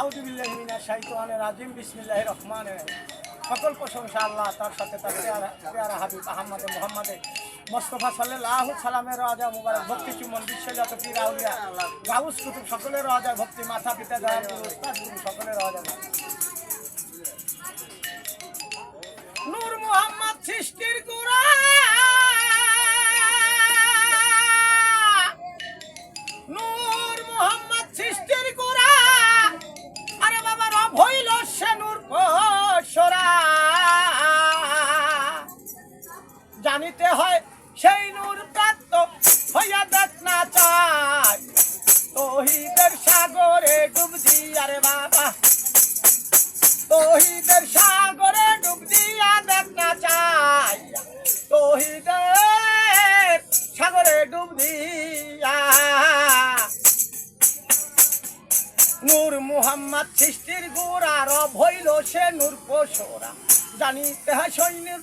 আউযুবিল্লাহি মিনাশ শাইতানির রাজিম, বিসমিল্লাহির রহমানির রহিম। সকল প্রশংসা আল্লাহ, তার সাথে তার পেয়ারা হাবিব আহমদে মোহাম্মদে। মোস্তফা সাল্লাল্লাহু সালামের রাজা মুবারক, ভক্তি চুমন বিশ্বজাত পীর আউলিয়া, গাউস কুতুব সকলের রাজা ভক্তি, মাথা পিতা গুরু উস্তাদ গুরু সকলের রাজা নূর মুহাম্মদ সৃষ্টির জানিতে হয়, সেই নূর প্রাপ্ত হইয়া দেখ না চাই। তহিদের সাগরে ডুব আরে বাবা। তহিদের সাগরে ডুব দিয়া দেখ না চাই। তহিদের সাগরে ডুব দিয়া। নূর মুহাম্মদ সৃষ্টির গোড়া, রব হইল সে নূর পশরা জানিতে হয় সৈন্যের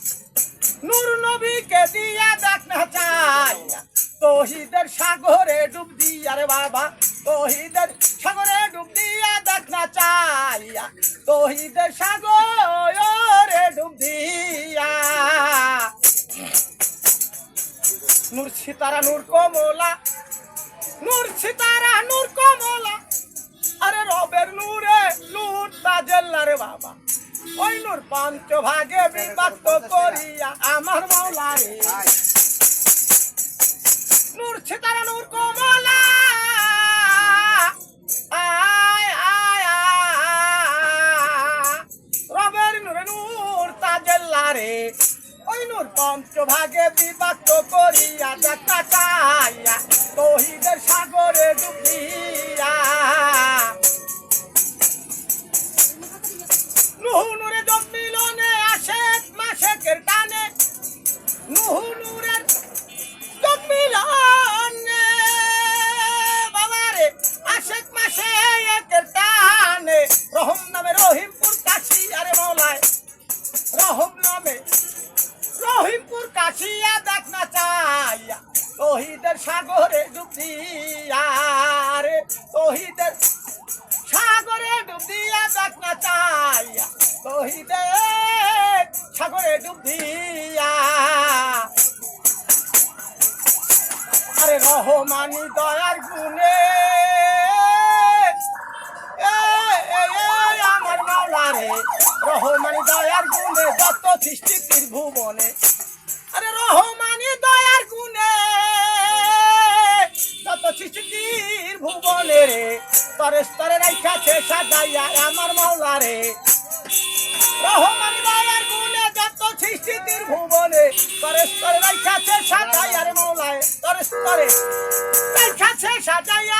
নূর নবীকে দিয়া দেখ না চাই। তহিদের সাগরে ডুব দিয়া রে বাবা, তহিদের সাগরে ডুব দিয়া দেখ না চাই। তহিদের সাগরে ডুব দিয়া। নূর সিতারা, নূর কমলা, নূর সিতারা, নূর কমলা। আরে রবের নূরে লুট তাজেল্লা রে বাবা। নূর পঞ্চ ভাগে বিভক্ত করিয়া আমার মাওলা রে নূর ছিতারা নূর কমলা। ওই নূর পঞ্চ ভাগে বিভক্ত করিয়া দেখা তহিদের সাগরে ডুব দিয়া তহিদের সাগরে ডুব দেখ না চাইয়া তহিদের সাগরে ডুব দিয়া। আরে রহমানি দয়ার এ, আমার মাওলা রে রহমানি দয়ার গুনে যত সৃষ্টি ত্রিভুবনে রে, তরে স্তরে রাইখাছে সাজাইয়া আমার মাওলা রে। রহমান বাবার গুণে যত সৃষ্টির ভুবনে, তরে স্তরে রাইখাছে সাজাইয়া রে মাওলায় তরে স্তরে রাইখাছে সাজাইয়া